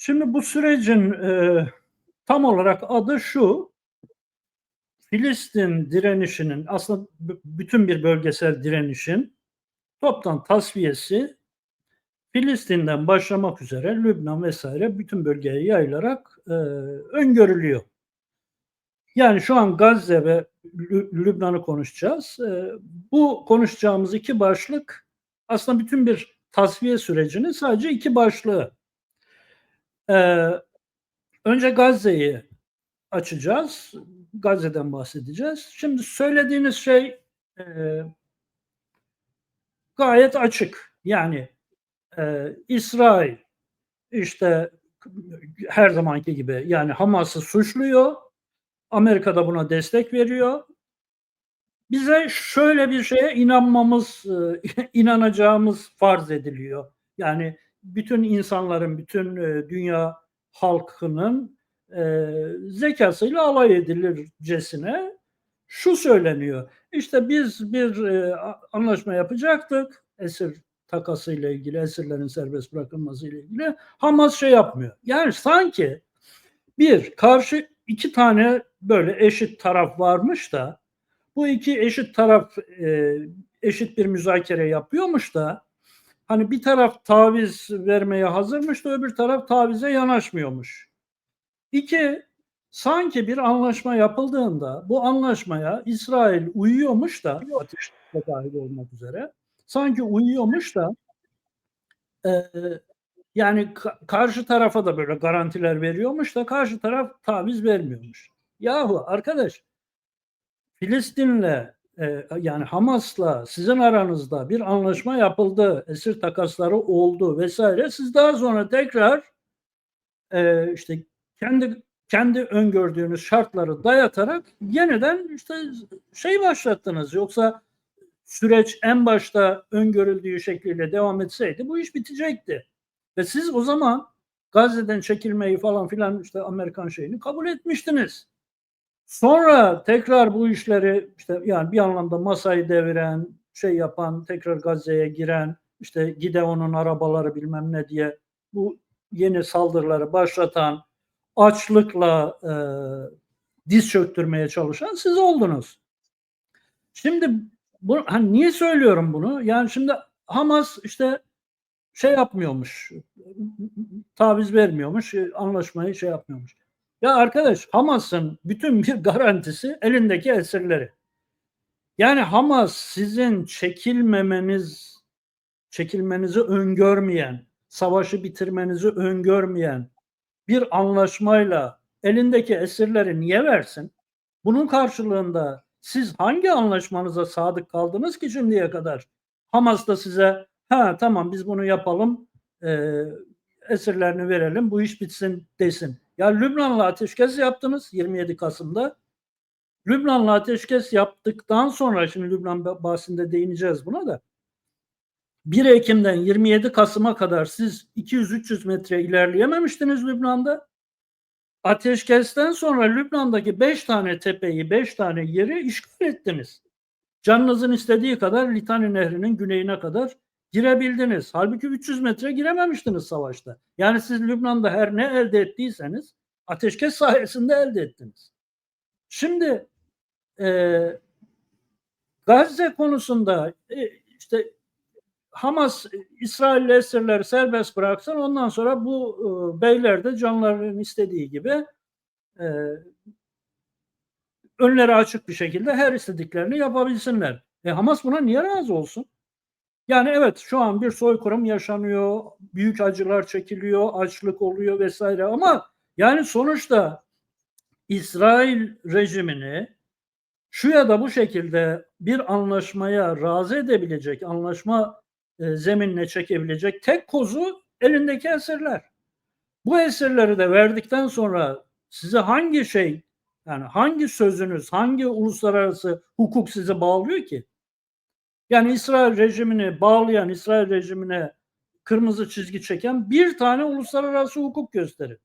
Şimdi bu sürecin e, tam olarak adı şu. Filistin direnişinin aslında bütün bir bölgesel direnişin toptan tasfiyesi Filistin'den başlamak üzere Lübnan vesaire bütün bölgeye yayılarak e, öngörülüyor. Yani şu an Gazze ve Lü- Lübnan'ı konuşacağız. E, bu konuşacağımız iki başlık aslında bütün bir tasfiye sürecinin sadece iki başlığı. E, önce Gazze'yi açacağız. Gazze'den bahsedeceğiz. Şimdi söylediğiniz şey e, gayet açık. Yani e, İsrail işte her zamanki gibi yani Hamas'ı suçluyor. Amerika da buna destek veriyor. Bize şöyle bir şeye inanmamız, e, inanacağımız farz ediliyor. Yani bütün insanların, bütün e, dünya halkının e, zekasıyla alay edilircesine şu söyleniyor. İşte biz bir e, anlaşma yapacaktık esir takasıyla ilgili, esirlerin serbest bırakılmasıyla ilgili. Hamas şey yapmıyor. Yani sanki bir karşı iki tane böyle eşit taraf varmış da bu iki eşit taraf eşit bir müzakere yapıyormuş da hani bir taraf taviz vermeye hazırmış da öbür taraf tavize yanaşmıyormuş. İki, sanki bir anlaşma yapıldığında bu anlaşmaya İsrail uyuyormuş da ateşte dahil olmak üzere sanki uyuyormuş da e, yani ka- karşı tarafa da böyle garantiler veriyormuş da karşı taraf taviz vermiyormuş. Yahu arkadaş Filistin'le e, yani Hamas'la sizin aranızda bir anlaşma yapıldı, esir takasları oldu vesaire. Siz daha sonra tekrar e, işte kendi kendi öngördüğünüz şartları dayatarak yeniden işte şey başlattınız. Yoksa süreç en başta öngörüldüğü şekliyle devam etseydi bu iş bitecekti. Ve siz o zaman Gazze'den çekilmeyi falan filan işte Amerikan şeyini kabul etmiştiniz. Sonra tekrar bu işleri işte yani bir anlamda masayı deviren, şey yapan, tekrar Gazze'ye giren, işte Gideon'un arabaları bilmem ne diye bu yeni saldırıları başlatan, açlıkla e, diz çöktürmeye çalışan siz oldunuz. Şimdi bu, hani niye söylüyorum bunu? Yani şimdi Hamas işte şey yapmıyormuş, taviz vermiyormuş, anlaşmayı şey yapmıyormuş. Ya arkadaş Hamas'ın bütün bir garantisi elindeki esirleri. Yani Hamas sizin çekilmemeniz, çekilmenizi öngörmeyen, savaşı bitirmenizi öngörmeyen bir anlaşmayla elindeki esirleri niye versin? Bunun karşılığında siz hangi anlaşmanıza sadık kaldınız ki şimdiye kadar? Hamas da size ha tamam biz bunu yapalım, e, esirlerini verelim, bu iş bitsin desin. Ya Lübnan'la ateşkes yaptınız 27 Kasım'da. Lübnan'la ateşkes yaptıktan sonra şimdi Lübnan bahsinde değineceğiz buna da. 1 Ekim'den 27 Kasım'a kadar siz 200-300 metre ilerleyememiştiniz Lübnan'da. Ateşkesten sonra Lübnan'daki 5 tane tepeyi, 5 tane yeri işgal ettiniz. Canınızın istediği kadar Litani Nehri'nin güneyine kadar girebildiniz. Halbuki 300 metre girememiştiniz savaşta. Yani siz Lübnan'da her ne elde ettiyseniz ateşkes sayesinde elde ettiniz. Şimdi e, Gazze konusunda e, işte Hamas İsrail esirleri serbest bıraksın ondan sonra bu e, beyler de canlarının istediği gibi e, önleri açık bir şekilde her istediklerini yapabilsinler. E, Hamas buna niye razı olsun? Yani evet şu an bir soykırım yaşanıyor, büyük acılar çekiliyor, açlık oluyor vesaire ama yani sonuçta İsrail rejimini şu ya da bu şekilde bir anlaşmaya razı edebilecek, anlaşma e, zeminine çekebilecek tek kozu elindeki esirler. Bu esirleri de verdikten sonra size hangi şey yani hangi sözünüz, hangi uluslararası hukuk sizi bağlıyor ki? Yani İsrail rejimini bağlayan, İsrail rejimine kırmızı çizgi çeken bir tane uluslararası hukuk gösterin.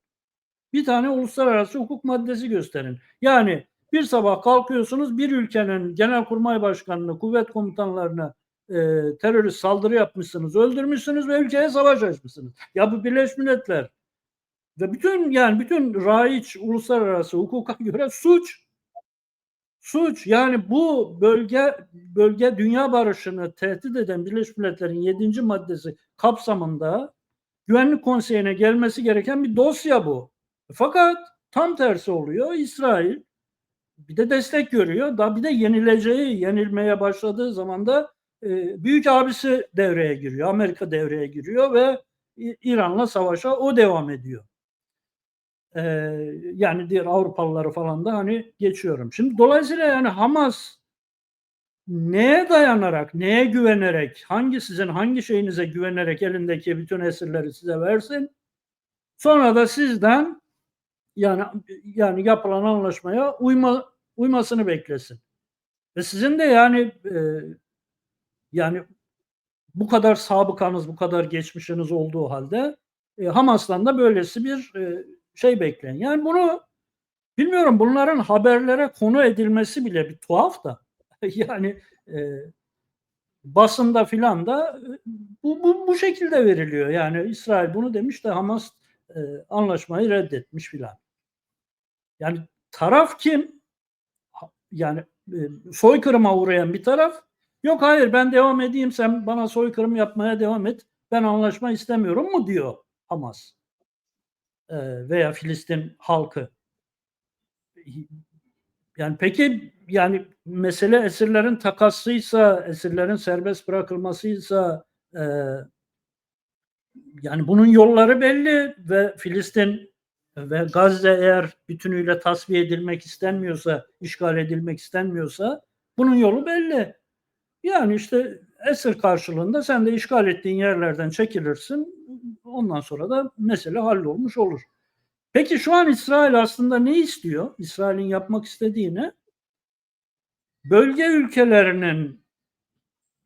Bir tane uluslararası hukuk maddesi gösterin. Yani bir sabah kalkıyorsunuz bir ülkenin genelkurmay başkanını, kuvvet komutanlarını e, terörist saldırı yapmışsınız, öldürmüşsünüz ve ülkeye savaş açmışsınız. Ya bu Birleşmiş Milletler Ve bütün yani bütün raiç uluslararası hukuka göre suç. Suç yani bu bölge bölge dünya barışını tehdit eden Birleşmiş Milletler'in 7. maddesi kapsamında Güvenlik Konseyi'ne gelmesi gereken bir dosya bu. Fakat tam tersi oluyor. İsrail bir de destek görüyor. Da bir de yenileceği, yenilmeye başladığı zaman da e, büyük abisi devreye giriyor. Amerika devreye giriyor ve İran'la savaşa o devam ediyor. Ee, yani diğer Avrupalıları falan da hani geçiyorum. Şimdi dolayısıyla yani Hamas neye dayanarak, neye güvenerek, hangi sizin hangi şeyinize güvenerek elindeki bütün esirleri size versin. Sonra da sizden yani yani yapılan anlaşmaya uyma uymasını beklesin. Ve sizin de yani e, yani bu kadar sabıkanız, bu kadar geçmişiniz olduğu halde e, Hamas'tan da böylesi bir e, şey bekleyin. Yani bunu bilmiyorum bunların haberlere konu edilmesi bile bir tuhaf da. yani e, basında filan da e, bu, bu, bu şekilde veriliyor. Yani İsrail bunu demiş de Hamas e, anlaşmayı reddetmiş filan. Yani taraf kim? Yani e, soykırıma uğrayan bir taraf. Yok hayır ben devam edeyim sen bana soykırım yapmaya devam et. Ben anlaşma istemiyorum mu diyor Hamas veya Filistin halkı. Yani peki yani mesele esirlerin takasıysa, esirlerin serbest bırakılmasıysa e, yani bunun yolları belli ve Filistin ve Gazze eğer bütünüyle tasfiye edilmek istenmiyorsa, işgal edilmek istenmiyorsa bunun yolu belli. Yani işte esir karşılığında sen de işgal ettiğin yerlerden çekilirsin. Ondan sonra da mesele hallolmuş olur. Peki şu an İsrail aslında ne istiyor? İsrail'in yapmak istediğini bölge ülkelerinin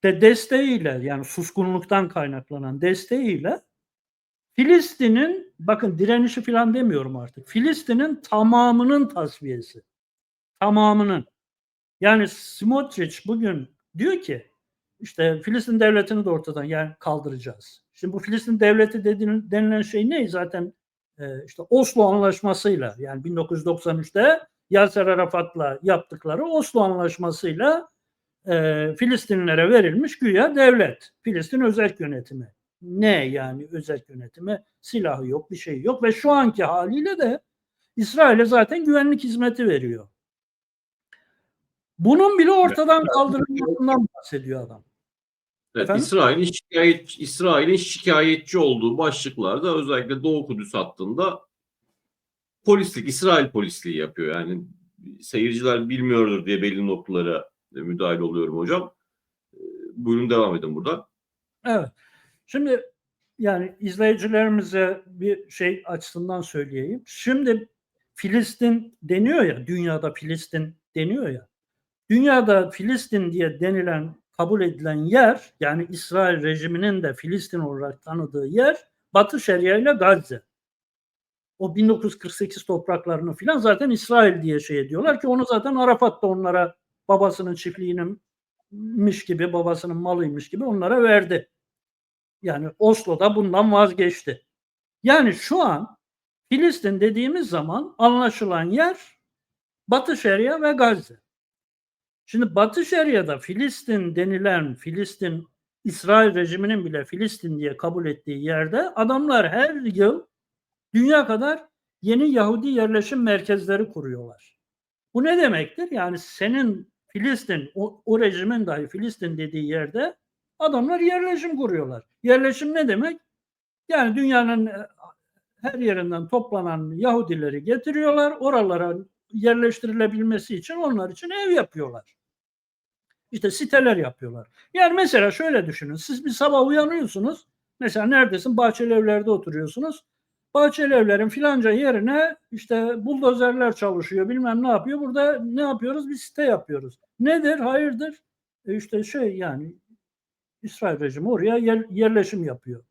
de desteğiyle yani suskunluktan kaynaklanan desteğiyle Filistin'in bakın direnişi falan demiyorum artık. Filistin'in tamamının tasfiyesi. Tamamının. Yani Smotrich bugün diyor ki işte Filistin devletini de ortadan yani kaldıracağız. Şimdi bu Filistin devleti dediğin, denilen şey ne? Zaten e, işte Oslo Anlaşması'yla yani 1993'te Yasser Arafat'la yaptıkları Oslo Anlaşması'yla e, Filistinlilere verilmiş güya devlet. Filistin özel yönetimi. Ne yani özel yönetimi? Silahı yok, bir şey yok ve şu anki haliyle de İsrail'e zaten güvenlik hizmeti veriyor. Bunun bile ortadan kaldırılmasından bahsediyor adam. Evet, Efendim? İsrail'in şikayet İsrail'in şikayetçi olduğu başlıklarda özellikle Doğu Kudüs hattında polislik, İsrail polisliği yapıyor. Yani seyirciler bilmiyordur diye belli noktalara müdahale oluyorum hocam. Ee, Buyurun devam edin burada. Evet. Şimdi yani izleyicilerimize bir şey açısından söyleyeyim. Şimdi Filistin deniyor ya, dünyada Filistin deniyor ya. Dünyada Filistin diye denilen, kabul edilen yer, yani İsrail rejiminin de Filistin olarak tanıdığı yer, Batı Şeria ile Gazze. O 1948 topraklarını filan zaten İsrail diye şey ediyorlar ki onu zaten Arafat da onlara babasının çiftliğinmiş gibi, babasının malıymış gibi onlara verdi. Yani Oslo'da bundan vazgeçti. Yani şu an Filistin dediğimiz zaman anlaşılan yer Batı Şeria ve Gazze. Şimdi Batı Şeria'da Filistin denilen Filistin İsrail rejiminin bile Filistin diye kabul ettiği yerde adamlar her yıl dünya kadar yeni Yahudi yerleşim merkezleri kuruyorlar. Bu ne demektir? Yani senin Filistin, o, o rejimin dahi Filistin dediği yerde adamlar yerleşim kuruyorlar. Yerleşim ne demek? Yani dünyanın e, her yerinden toplanan Yahudileri getiriyorlar. Oralara yerleştirilebilmesi için onlar için ev yapıyorlar. İşte siteler yapıyorlar. Yani mesela şöyle düşünün. Siz bir sabah uyanıyorsunuz. Mesela neredesin? Bahçeli evlerde oturuyorsunuz. Bahçeli evlerin filanca yerine işte buldozerler çalışıyor bilmem ne yapıyor. Burada ne yapıyoruz? Bir site yapıyoruz. Nedir? Hayırdır? E işte şey yani İsrail rejimi oraya yer, yerleşim yapıyor.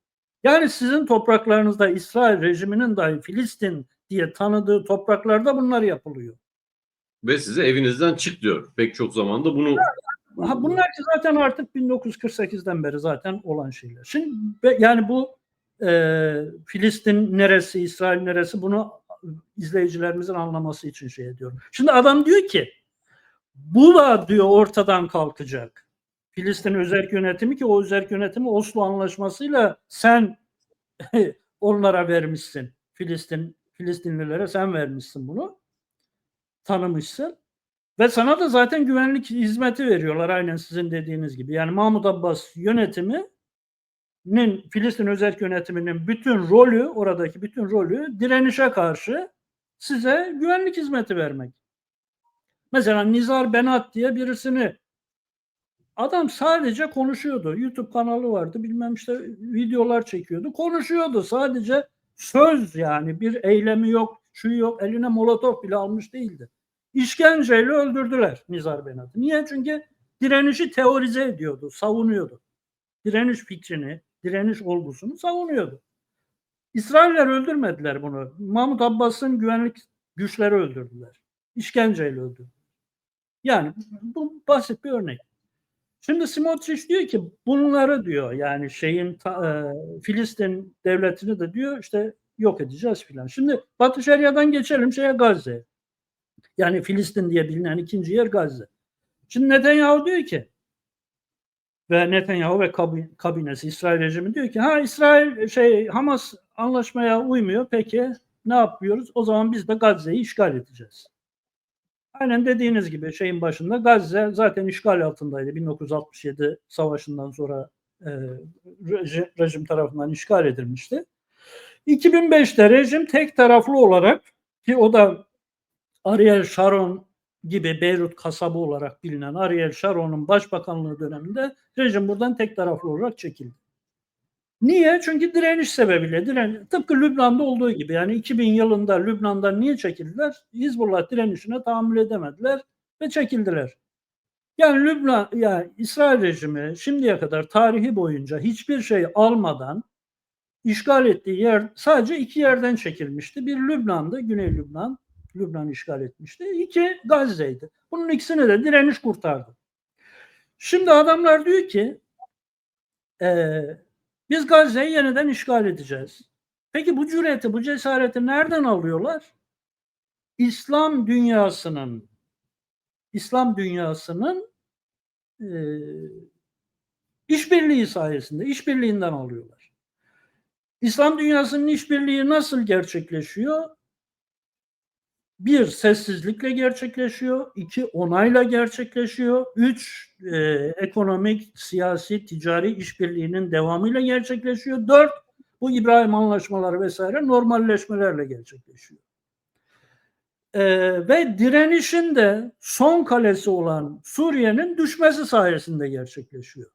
Yani sizin topraklarınızda İsrail rejiminin dahi Filistin diye tanıdığı topraklarda bunlar yapılıyor. Ve size evinizden çık diyor. Pek çok zamanda bunu Ha, bunlar ki zaten artık 1948'den beri zaten olan şeyler. Şimdi yani bu e, Filistin neresi, İsrail neresi bunu izleyicilerimizin anlaması için şey ediyorum. Şimdi adam diyor ki bu da diyor ortadan kalkacak. Filistin özerk yönetimi ki o özerk yönetimi Oslo Anlaşması'yla sen onlara vermişsin. Filistin Filistinlilere sen vermişsin bunu. Tanımışsın. Ve sana da zaten güvenlik hizmeti veriyorlar aynen sizin dediğiniz gibi. Yani Mahmut Abbas yönetiminin Filistin özerk yönetiminin bütün rolü oradaki bütün rolü direnişe karşı size güvenlik hizmeti vermek. Mesela Nizar Benat diye birisini adam sadece konuşuyordu. YouTube kanalı vardı. Bilmem işte videolar çekiyordu. Konuşuyordu. Sadece söz yani bir eylemi yok, şu yok. Eline molotof bile almış değildi. İşkenceyle öldürdüler Nizar Benat'ı. Niye? Çünkü direnişi teorize ediyordu, savunuyordu. Direniş fikrini, direniş olgusunu savunuyordu. İsrailler öldürmediler bunu. Mahmut Abbas'ın güvenlik güçleri öldürdüler. İşkenceyle öldürdüler. Yani bu basit bir örnek. Şimdi Smotrich diyor ki bunları diyor yani şeyin ta, e, Filistin devletini de diyor işte yok edeceğiz filan. Şimdi Batı Şeria'dan geçelim şeye Gazze. Yani Filistin diye bilinen ikinci yer Gazze. Şimdi Netanyahu diyor ki ve Netanyahu ve kabi- kabinesi İsrail rejimi diyor ki ha İsrail şey Hamas anlaşmaya uymuyor peki ne yapıyoruz? O zaman biz de Gazze'yi işgal edeceğiz. Aynen dediğiniz gibi şeyin başında Gazze zaten işgal altındaydı. 1967 savaşından sonra e, reji- rejim tarafından işgal edilmişti. 2005'te rejim tek taraflı olarak ki o da Ariel Sharon gibi Beyrut kasabı olarak bilinen Ariel Sharon'un başbakanlığı döneminde rejim buradan tek taraflı olarak çekildi. Niye? Çünkü direniş sebebiyle. Diren, tıpkı Lübnan'da olduğu gibi. Yani 2000 yılında Lübnan'dan niye çekildiler? Hizbullah direnişine tahammül edemediler ve çekildiler. Yani Lübnan, yani İsrail rejimi şimdiye kadar tarihi boyunca hiçbir şey almadan işgal ettiği yer sadece iki yerden çekilmişti. Bir Lübnan'dı, Güney Lübnan. Lübnan işgal etmişti. İki Gazze'ydi. Bunun ikisini de direniş kurtardı. Şimdi adamlar diyor ki eee biz Gazze'yi yeniden işgal edeceğiz. Peki bu cüreti, bu cesareti nereden alıyorlar? İslam dünyasının İslam dünyasının e, işbirliği sayesinde, işbirliğinden alıyorlar. İslam dünyasının işbirliği nasıl gerçekleşiyor? Bir, sessizlikle gerçekleşiyor. iki onayla gerçekleşiyor. Üç, e, ekonomik, siyasi, ticari işbirliğinin devamıyla gerçekleşiyor. Dört, bu İbrahim anlaşmaları vesaire normalleşmelerle gerçekleşiyor. E, ve direnişin de son kalesi olan Suriye'nin düşmesi sayesinde gerçekleşiyor.